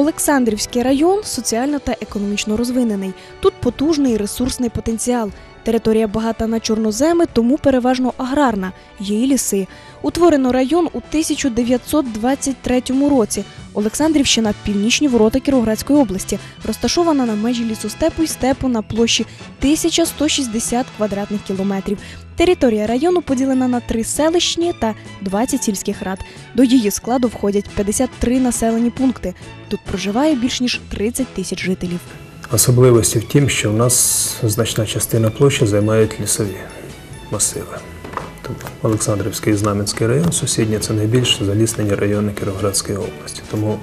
Олександрівський район соціально та економічно розвинений. Тут потужний ресурсний потенціал. Територія багата на чорноземи, тому переважно аграрна. І ліси. Утворено район у 1923 році. Олександрівщина північні ворота Кіровоградської області, розташована на межі лісостепу й степу на площі 1160 квадратних кілометрів. Територія району поділена на три селищні та 20 сільських рад. До її складу входять 53 населені пункти. Тут проживає більш ніж 30 тисяч жителів. Особливості в тім, що в нас значна частина площі займають лісові масиви. Тобто Олександрівський і Знам'янський район сусідні це найбільш заліснені райони Кіровоградської області. Тому,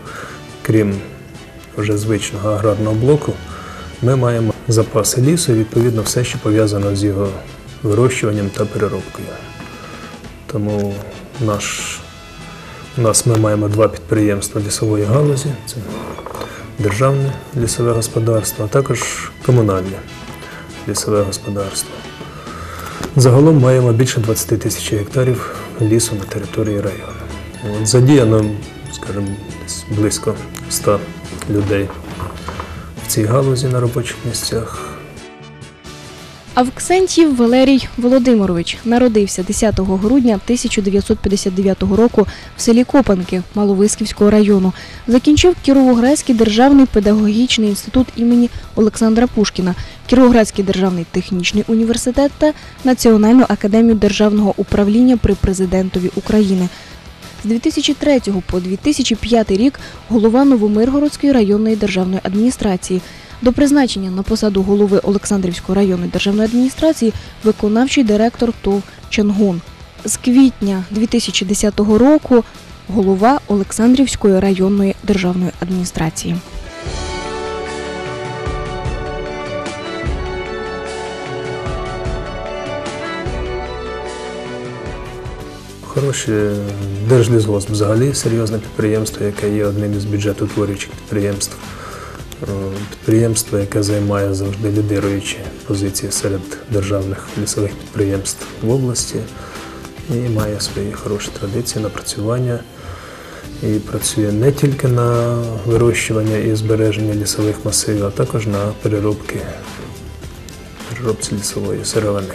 крім вже звичного аграрного блоку, ми маємо запаси лісу відповідно все, що пов'язано з його вирощуванням та переробкою. Тому наш, у нас ми маємо два підприємства лісової галузі. Це державне лісове господарство, а також комунальне лісове господарство. Загалом маємо більше 20 тисяч гектарів лісу на території району. Задіяно, скажімо, близько 100 людей в цій галузі на робочих місцях. Авксентів Валерій Володимирович народився 10 грудня 1959 року в селі Копанки Маловисківського району. Закінчив Кіровоградський державний педагогічний інститут імені Олександра Пушкіна, Кіровоградський державний технічний університет та Національну академію державного управління при президентові України. З 2003 по 2005 рік голова Новомиргородської районної державної адміністрації. До призначення на посаду голови Олександрівської районної державної адміністрації виконавчий директор ТОВ Чангун. З квітня 2010 року голова Олександрівської районної державної адміністрації. Хороше Держлісгосп взагалі серйозне підприємство, яке є одним із бюджетотворюючих підприємств. Підприємство, яке займає завжди лідируючі позиції серед державних лісових підприємств в області і має свої хороші традиції напрацювання. І працює не тільки на вирощування і збереження лісових масивів, а також на переробки, переробці лісової сировини.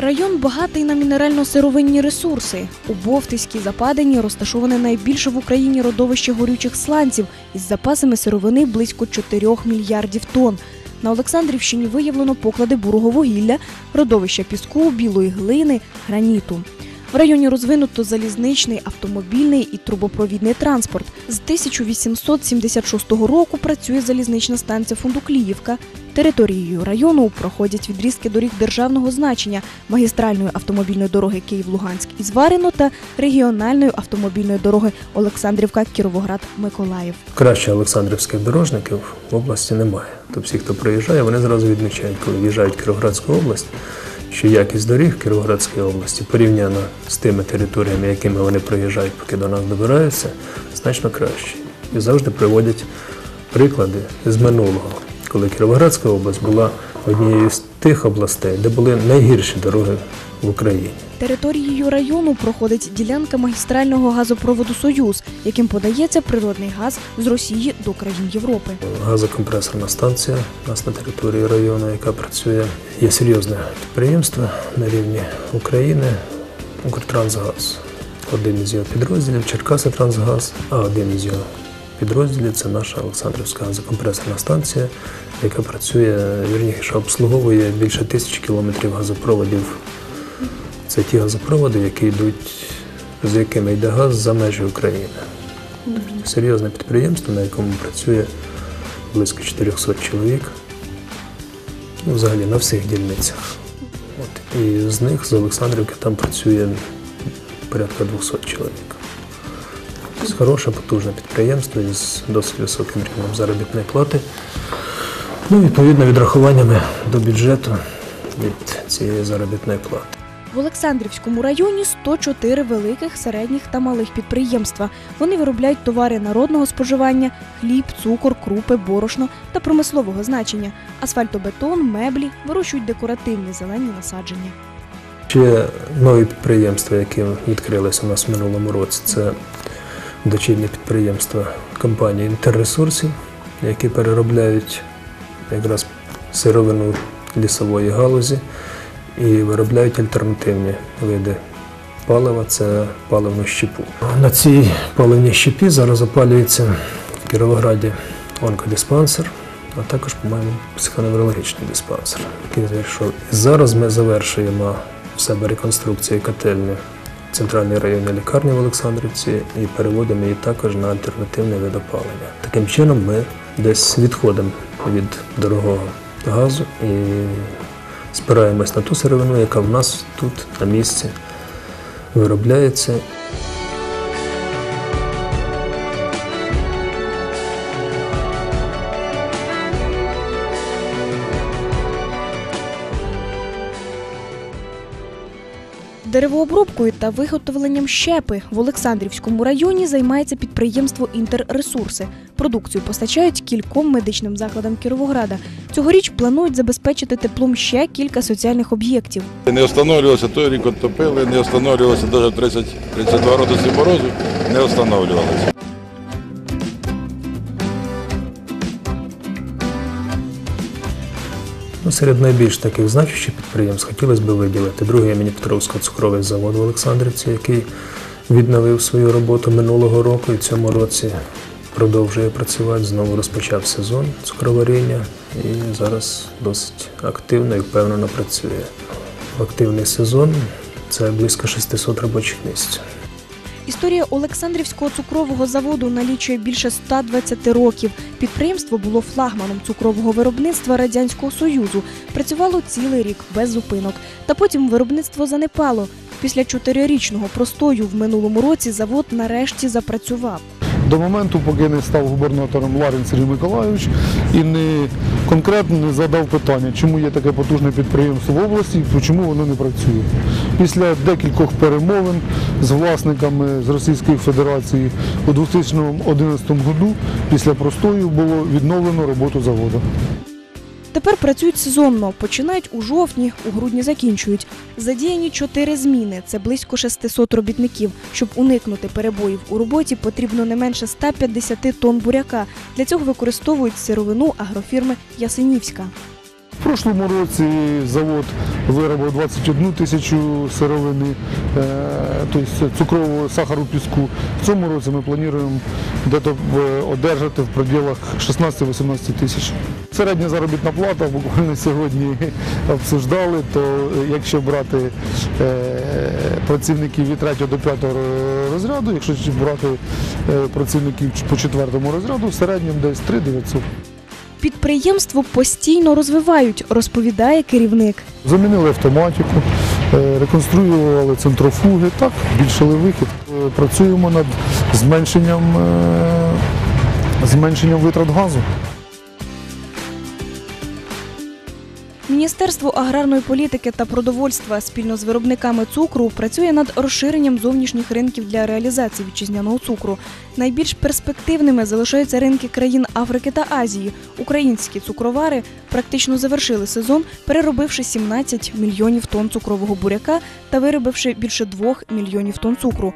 Район багатий на мінерально-сировинні ресурси. У Бовтиській западині розташоване найбільше в Україні родовище горючих сланців із запасами сировини близько 4 мільярдів тонн. На Олександрівщині виявлено поклади бурого вугілля, родовища піску, білої глини, граніту. В районі розвинуто залізничний, автомобільний і трубопровідний транспорт. З 1876 року працює залізнична станція Фундукліївка. Територією району проходять відрізки доріг державного значення, магістральної автомобільної дороги Київ-Луганськ і Зварино та регіональної автомобільної дороги Олександрівка Кіровоград-Миколаїв. Краще Олександрівських дорожників в області немає. Тобто всі, хто приїжджає, вони зразу відмічають, коли в'їжджають в Кіровоградську область, що якість доріг в Кіровоградській області порівняно з тими територіями, якими вони проїжджають, поки до нас добираються, значно краще. І завжди приводять приклади з минулого, коли Кіровоградська область була однією з тих областей, де були найгірші дороги в Україні. Територією району проходить ділянка магістрального газопроводу Союз, яким подається природний газ з Росії до країн Європи. газокомпресорна станція у нас на території району, яка працює. Є серйозне підприємство на рівні України Укртрансгаз. Один із його підрозділів Черкаси Трансгаз, а один із його підрозділів це наша Олександрівська газокомпресорна станція, яка працює, вірніше, обслуговує більше тисячі кілометрів газопроводів. Це ті газопроводи, які йдуть, з якими йде газ за межі України. Серйозне підприємство, на якому працює близько 400 чоловік. Ну, взагалі на всіх дільницях. От. І з них з Олександрівки там працює порядка 200 чоловік. Це хороше, потужне підприємство із досить високим рівнем заробітної плати. Ну, відповідно, відрахуваннями до бюджету від цієї заробітної плати. В Олександрівському районі 104 великих, середніх та малих підприємства. Вони виробляють товари народного споживання, хліб, цукор, крупи, борошно та промислового значення, асфальтобетон, меблі, вирощують декоративні зелені насадження. Ще нові підприємства, які відкрилися у нас в минулому році, це дочірні підприємства компанії Інтерресурсів, які переробляють якраз сировину лісової галузі і виробляють альтернативні види палива це паливну щепу. На цій паливній щепі зараз опалюється в Кіровограді онкодиспансер, а також, по-моєму, психоневрологічний диспансер. який зараз ми завершуємо в себе реконструкцію котельні центральній районній лікарні в Олександрівці і переводимо її також на альтернативне видопалення. Таким чином ми десь відходимо від дорогого газу і спираємось на ту сировину, яка в нас тут на місці виробляється. Деревообробкою та виготовленням щепи в Олександрівському районі займається підприємство Інтерресурси. Продукцію постачають кільком медичним закладам Кіровограда. Цьогоріч планують забезпечити теплом ще кілька соціальних об'єктів. Не встановлювалося, той рік отопили, не встановлювалося навіть 30, 32 градуси морозу, не встановлювалося. Ну, серед найбільш таких значущих підприємств хотілося б виділити другий імені Петровського цукровий завод в Олександрівці, який відновив свою роботу минулого року і в цьому році продовжує працювати. Знову розпочав сезон цукроваріння і зараз досить активно і впевнено працює. Активний сезон це близько 600 робочих місць. Історія Олександрівського цукрового заводу налічує більше 120 років. Підприємство було флагманом цукрового виробництва Радянського Союзу. Працювало цілий рік без зупинок. Та потім виробництво занепало. Після чотирирічного простою в минулому році завод нарешті запрацював. До моменту, поки не став губернатором Ларін Сергій Миколайович і не конкретно не задав питання, чому є таке потужне підприємство в області і чому воно не працює. Після декількох перемовин з власниками з Російської Федерації у 2011 році після простою було відновлено роботу заводу. Тепер працюють сезонно, починають у жовтні, у грудні закінчують. Задіяні чотири зміни. Це близько 600 робітників. Щоб уникнути перебоїв у роботі, потрібно не менше 150 тонн буряка. Для цього використовують сировину агрофірми Ясенівська. В прошлому році завод виробив 21 тисячу сировини, е, тобто цукрового сахару піску. В цьому році ми плануємо одержати в пределах 16-18 тисяч. Середня заробітна плата буквально сьогодні обсуждали, то е, якщо брати е, працівників від 3 до 5 розряду, якщо брати е, працівників по 4 розряду, в середньому десь 3 900. Підприємство постійно розвивають, розповідає керівник. Замінили автоматику, е, реконструювали центрофуги, так, збільшили вихід. Е, Працюємо над зменшенням, е, зменшенням витрат газу. Міністерство аграрної політики та продовольства спільно з виробниками цукру працює над розширенням зовнішніх ринків для реалізації вітчизняного цукру. Найбільш перспективними залишаються ринки країн Африки та Азії. Українські цукровари практично завершили сезон, переробивши 17 мільйонів тонн цукрового буряка та виробивши більше 2 мільйонів тонн цукру.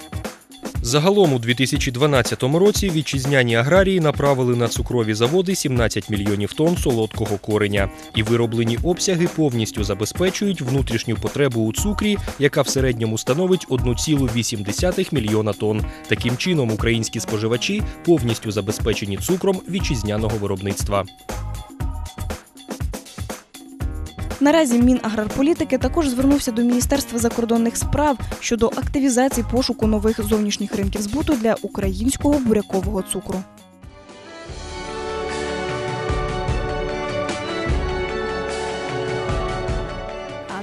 Загалом у 2012 році вітчизняні аграрії направили на цукрові заводи 17 мільйонів тонн солодкого кореня, і вироблені обсяги повністю забезпечують внутрішню потребу у цукрі, яка в середньому становить 1,8 мільйона тонн. Таким чином, українські споживачі повністю забезпечені цукром вітчизняного виробництва. Наразі Мінаграрполітики також звернувся до Міністерства закордонних справ щодо активізації пошуку нових зовнішніх ринків збуту для українського бурякового цукру.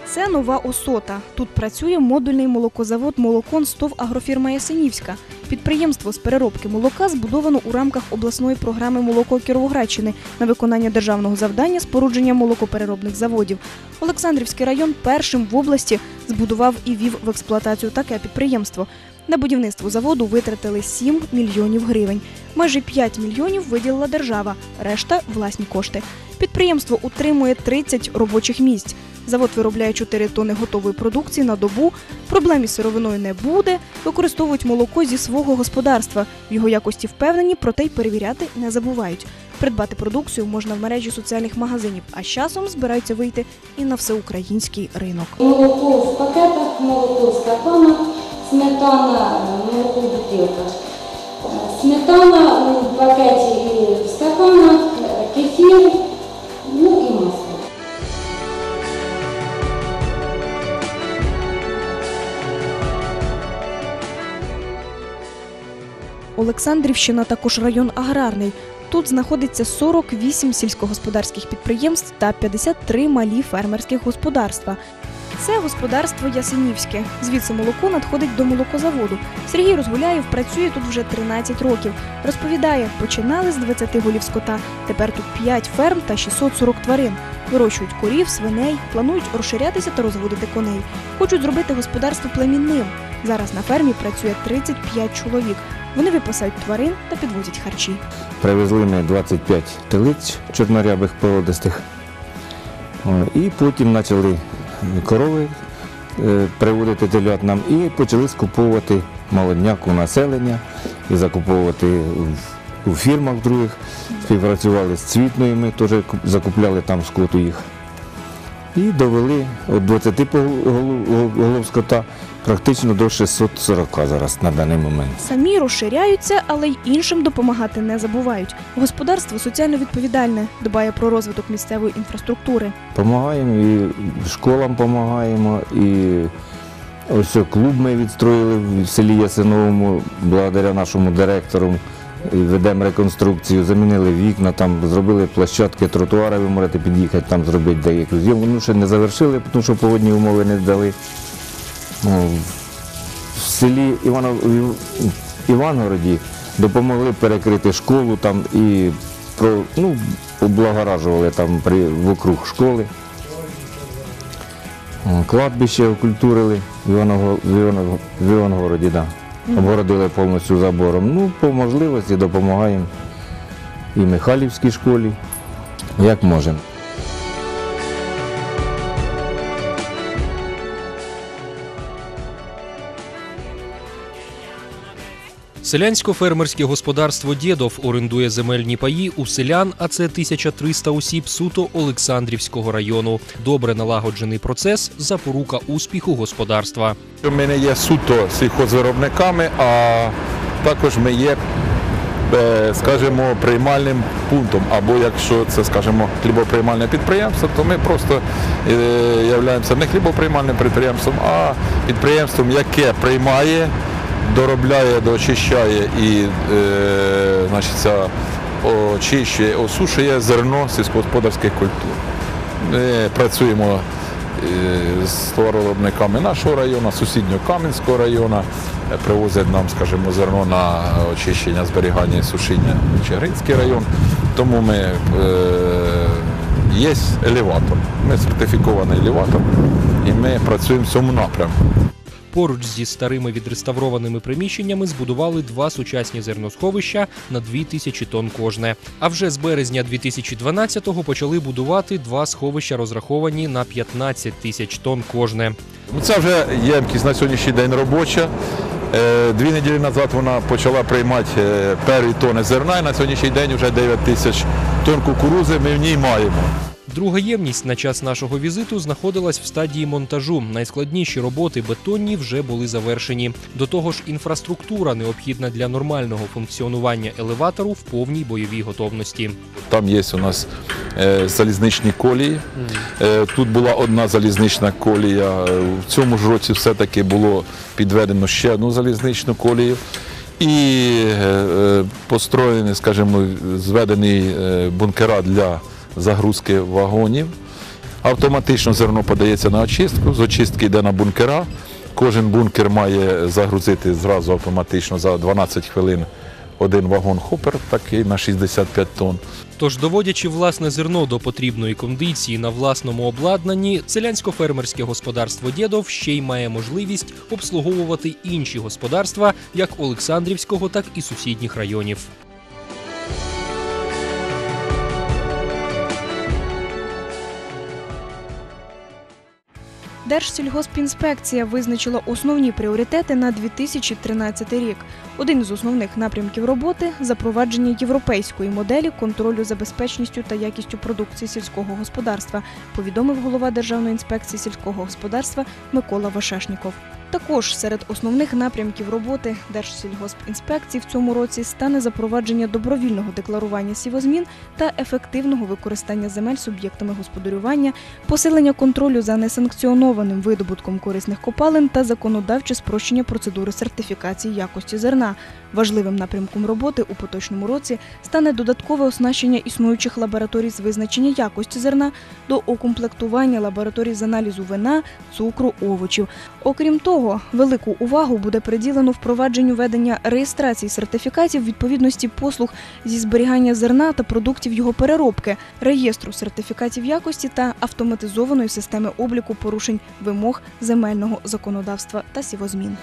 Це нова осота. Тут працює модульний молокозавод Молокон СТОВ агрофірма Ясенівська. Підприємство з переробки молока збудовано у рамках обласної програми Молоко Кіровоградщини на виконання державного завдання спорудження молокопереробних заводів. Олександрівський район першим в області збудував і вів в експлуатацію таке підприємство. На будівництво заводу витратили 7 мільйонів гривень. Майже 5 мільйонів виділила держава, решта власні кошти. Підприємство утримує 30 робочих місць. Завод виробляє 4 тони готової продукції на добу. Проблем із сировиною не буде. Використовують молоко зі свого господарства. В його якості впевнені, проте й перевіряти не забувають. Придбати продукцію можна в мережі соціальних магазинів, а з часом збираються вийти і на всеукраїнський ринок. Молоко в пакетах, молоко в стаканах, сметана, молоко в бутилках. Сметана у пакеті і в стаканах, кефір, ну і масло. Олександрівщина також район аграрний. Тут знаходиться 48 сільськогосподарських підприємств та 53 малі фермерських господарства. Це господарство Ясенівське. Звідси молоко надходить до молокозаводу. Сергій Розгуляєв працює тут вже 13 років. Розповідає, починали з 20 голів скота. Тепер тут 5 ферм та 640 тварин. Вирощують корів, свиней, планують розширятися та розводити коней. Хочуть зробити господарство племінним. Зараз на фермі працює 35 чоловік. Вони випасають тварин та підвозять харчі. Привезли ми 25 телиць чорнорябих породистих. І потім почали корови е, приводити телят нам і почали скуповувати молодняк у населення і закуповувати у фірмах других. Співпрацювали з цвітною, ми теж закупляли там скоту їх. І довели от 20 пол- голов, голов скота практично до 640 зараз на даний момент. Самі розширяються, але й іншим допомагати не забувають. Господарство соціально відповідальне, дбає про розвиток місцевої інфраструктури. Помагаємо і школам допомагаємо, і ось клуб ми відстроїли в селі Ясиновому, благодаря нашому директору. І ведемо реконструкцію, замінили вікна, там зробили площадки, тротуари, ви можете під'їхати, там зробити деяку зйомку. Ну, ще не завершили, тому що погодні умови не дали. Ну, в селі Івано... Івангороді допомогли перекрити школу там і про, ну, облагоражували там при, вокруг школи. Кладбище окультурили в Івангороді, да. обгородили повністю забором. Ну, по можливості допомагаємо і Михайлівській школі, як можемо. Селянсько-фермерське господарство Дєдов орендує земельні паї у селян, а це 1300 осіб суто Олександрівського району. Добре налагоджений процес запорука успіху господарства. Ми не є суто сільхозвиробниками, а також ми є, е, скажімо, приймальним пунктом. Або якщо це, скажімо, хлібоприймальне підприємство, то ми просто е, являємося не хлібоприймальним підприємством, а підприємством, яке приймає, доробляє, доочищає і е, значить, це очищує, осушує зерно сільськогосподарських культур. Ми працюємо е, з товаровиробниками нашого району, сусіднього Кам'янського району. Е, Привозять нам, скажімо, зерно на очищення, зберігання і сушіння Чигиринський район. Тому ми е, є елеватор. Ми сертифікований елеватор і ми працюємо в цьому напрямку. Поруч зі старими відреставрованими приміщеннями збудували два сучасні зерносховища на 2000 тонн кожне. А вже з березня 2012-го почали будувати два сховища, розраховані на 15 тисяч тонн кожне. Ну, Це вже ємкість на сьогоднішній день робоча. Е, Дві неділі назад вона почала приймати е, перві тони зерна, і на сьогоднішній день вже 9 тисяч тонн кукурузи ми в ній маємо. Друга ємність на час нашого візиту знаходилась в стадії монтажу. Найскладніші роботи бетонні вже були завершені. До того ж, інфраструктура необхідна для нормального функціонування елеватору в повній бойовій готовності. Там є у нас е, залізничні колії. Е, Тут була одна залізнична колія. В цьому ж році все-таки було підведено ще одну залізничну колію. І е, построєні, скажімо, зведені е, бункера для загрузки вагонів. Автоматично зерно подається на очистку, з очистки йде на бункера. Кожен бункер має загрузити зразу автоматично за 12 хвилин один вагон хопер такий на 65 тонн. Тож, доводячи власне зерно до потрібної кондиції на власному обладнанні, селянсько-фермерське господарство Дєдов ще й має можливість обслуговувати інші господарства як Олександрівського, так і сусідніх районів. Держсільгоспінспекція визначила основні пріоритети на 2013 рік. Один з основних напрямків роботи запровадження європейської моделі контролю за безпечністю та якістю продукції сільського господарства, повідомив голова Державної інспекції сільського господарства Микола Вашешніков. Також серед основних напрямків роботи Держсільгоспінспекції в цьому році стане запровадження добровільного декларування сівозмін та ефективного використання земель суб'єктами господарювання, посилення контролю за несанкціонованим видобутком корисних копалин та законодавче спрощення процедури сертифікації якості зерна. Важливим напрямком роботи у поточному році стане додаткове оснащення існуючих лабораторій з визначення якості зерна до укомплектування лабораторій з аналізу вина, цукру, овочів. Окрім того, велику увагу буде приділено впровадженню ведення реєстрації сертифікатів відповідності послуг зі зберігання зерна та продуктів його переробки, реєстру сертифікатів якості та автоматизованої системи обліку порушень вимог земельного законодавства та сівозмін.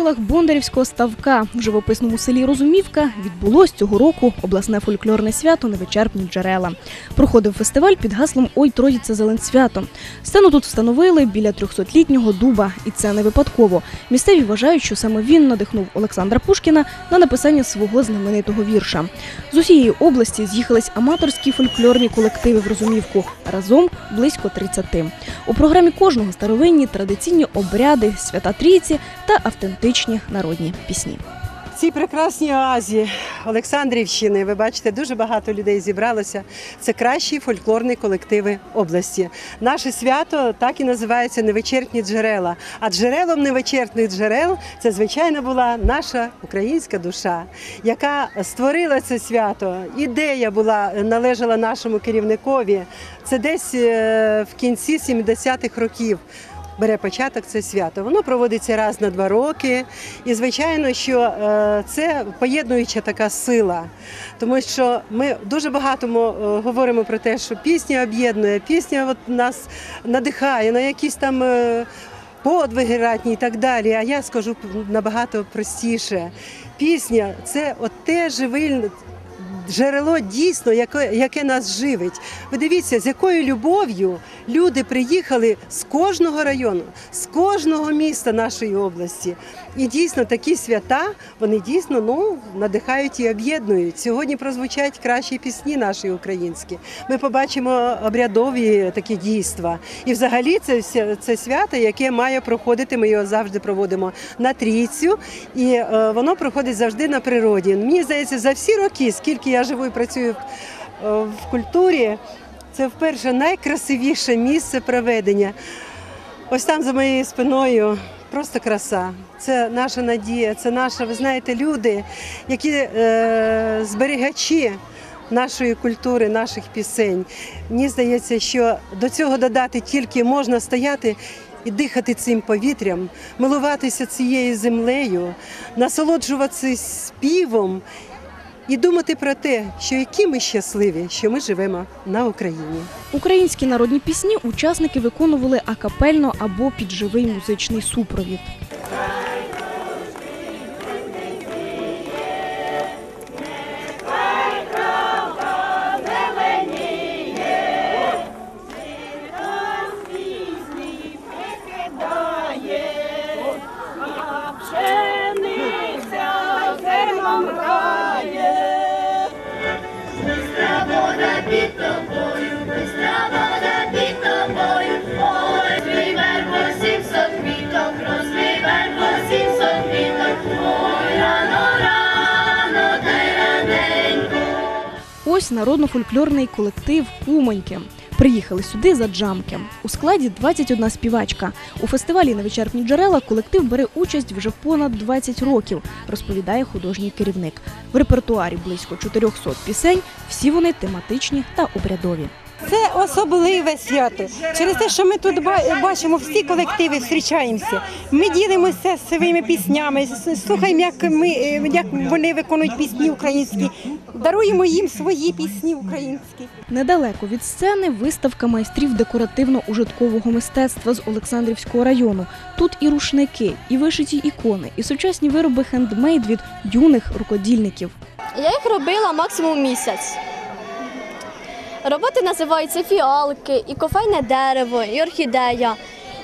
На Бондарівського ставка в живописному селі Розумівка відбулось цього року обласне фольклорне свято Невичерпні джерела. Проходив фестиваль під гаслом Ой Троїця Зелень свято. Сцену тут встановили біля 300-літнього дуба, і це не випадково. Місцеві вважають, що саме він надихнув Олександра Пушкіна на написання свого знаменитого вірша. З усієї області з'їхались аматорські фольклорні колективи в Розумівку. Разом близько 30. У програмі кожного старовинні традиційні обряди, свята трійці та автентичні народні пісні. Цій прекрасній оазі Олександрівщини, ви бачите, дуже багато людей зібралося. Це кращі фольклорні колективи області. Наше свято так і називається Невичерпні джерела. А джерелом невичерпних джерел це, звичайно, була наша українська душа, яка створила це свято. Ідея була належала нашому керівникові. Це десь е, в кінці 70-х років бере початок це свято. Воно проводиться раз на два роки. І звичайно, що е, це поєднуюча така сила, тому що ми дуже багато е, говоримо про те, що пісня об'єднує, пісня от нас надихає на якісь там. е, Подвиги ратні і так далі. А я скажу набагато простіше. Пісня це от те живильне джерело дійсно, яке, яке нас живить. Ви дивіться, з якою любов'ю люди приїхали з кожного району, з кожного міста нашої області. І дійсно такі свята вони дійсно ну, надихають і об'єднують. Сьогодні прозвучать кращі пісні наші українські. Ми побачимо обрядові такі дійства. І взагалі це, це свято, яке має проходити. Ми його завжди проводимо на трійцю, і е, воно проходить завжди на природі. Мені здається, за всі роки, скільки я живу і працюю е, в культурі, це вперше найкрасивіше місце проведення. Ось там за моєю спиною просто краса. Це наша надія, це наша, ви знаєте, люди, які е, зберігачі нашої культури, наших пісень. Мені здається, що до цього додати тільки можна стояти. І дихати цим повітрям, милуватися цією землею, насолоджуватися співом і думати про те, що які ми щасливі, що ми живемо на Україні. Українські народні пісні учасники виконували акапельно або під живий музичний супровід. Колектив Приїхали сюди за джамки. У складі 21 співачка. У фестивалі на вечірні джерела колектив бере участь вже понад 20 років, розповідає художній керівник. В репертуарі близько 400 пісень, всі вони тематичні та обрядові. Це особливе свято. Через те, що ми тут бачимо всі колективи, зустрічаємося. Ми ділимося своїми піснями, слухаємо, як ми е, як вони виконують пісні українські, даруємо їм свої пісні українські. Недалеко від сцени виставка майстрів декоративно-ужиткового мистецтва з Олександрівського району. Тут і рушники, і вишиті ікони, і сучасні вироби хендмейд від юних рукодільників. Я їх робила максимум місяць. Роботи називаються фіалки, і кофейне дерево, і орхідея,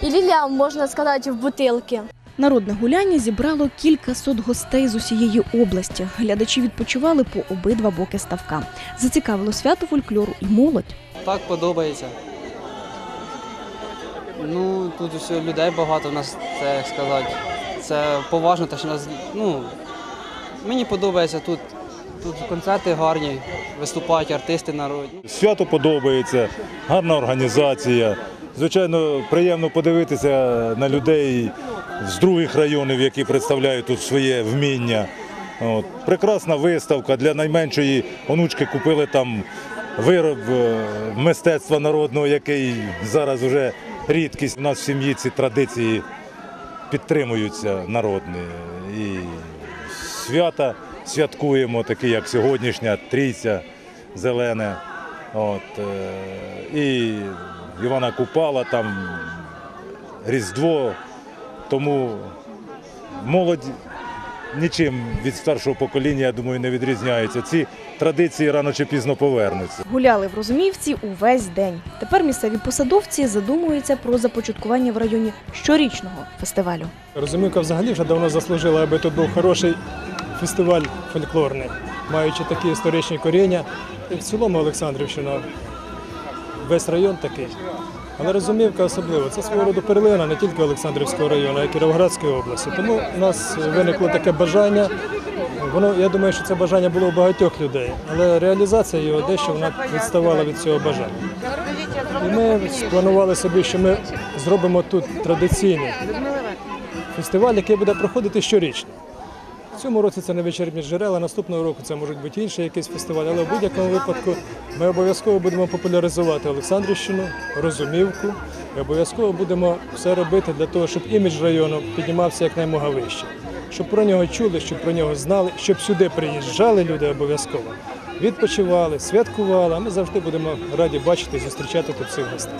і лілія, можна сказати, в бутилки. Народне гуляння зібрало кількасот гостей з усієї області. Глядачі відпочивали по обидва боки ставка. Зацікавило свято фольклору і молодь. Так подобається. Ну, тут все людей багато, у нас це як сказати. Це поважно, те, що нас. Ну, мені подобається тут. Тут концерти гарні, виступають артисти народні. Свято подобається, гарна організація. Звичайно, приємно подивитися на людей з других районів, які представляють тут своє вміння. От. Прекрасна виставка для найменшої онучки купили там вироб е, мистецтва народного, який зараз вже рідкість. У нас в сім'ї ці традиції підтримуються народні. І свята святкуємо, такі як сьогоднішня трійця зелене. От, е, і Івана Купала, там Різдво. Тому молодь нічим від старшого покоління, я думаю, не відрізняється. Ці традиції рано чи пізно повернуться. Гуляли в Розумівці увесь день. Тепер місцеві посадовці задумуються про започаткування в районі щорічного фестивалю. Розумівка взагалі вже давно заслужила, аби тут був хороший фестиваль фольклорний, маючи такі історичні коріння. І в цілому Олександрівщина, весь район такий. Але Розумівка особливо. Це свого роду перлина не тільки Олександрівського району, а й Кіровоградської області. Тому у нас виникло таке бажання. Воно, я думаю, що це бажання було у багатьох людей, але реалізація його дещо вона відставала від цього бажання. І ми спланували собі, що ми зробимо тут традиційний фестиваль, який буде проходити щорічно. Цьому році це не вечірні джерела, наступного року це можуть бути інші якісь фестивалі, але в будь-якому випадку ми обов'язково будемо популяризувати Олександрівщину, Розумівку і обов'язково будемо все робити для того, щоб імідж району піднімався якнаймога вище. Щоб про нього чули, щоб про нього знали, щоб сюди приїжджали люди обов'язково, відпочивали, святкували. А ми завжди будемо раді бачити зустрічати тут всіх гостей.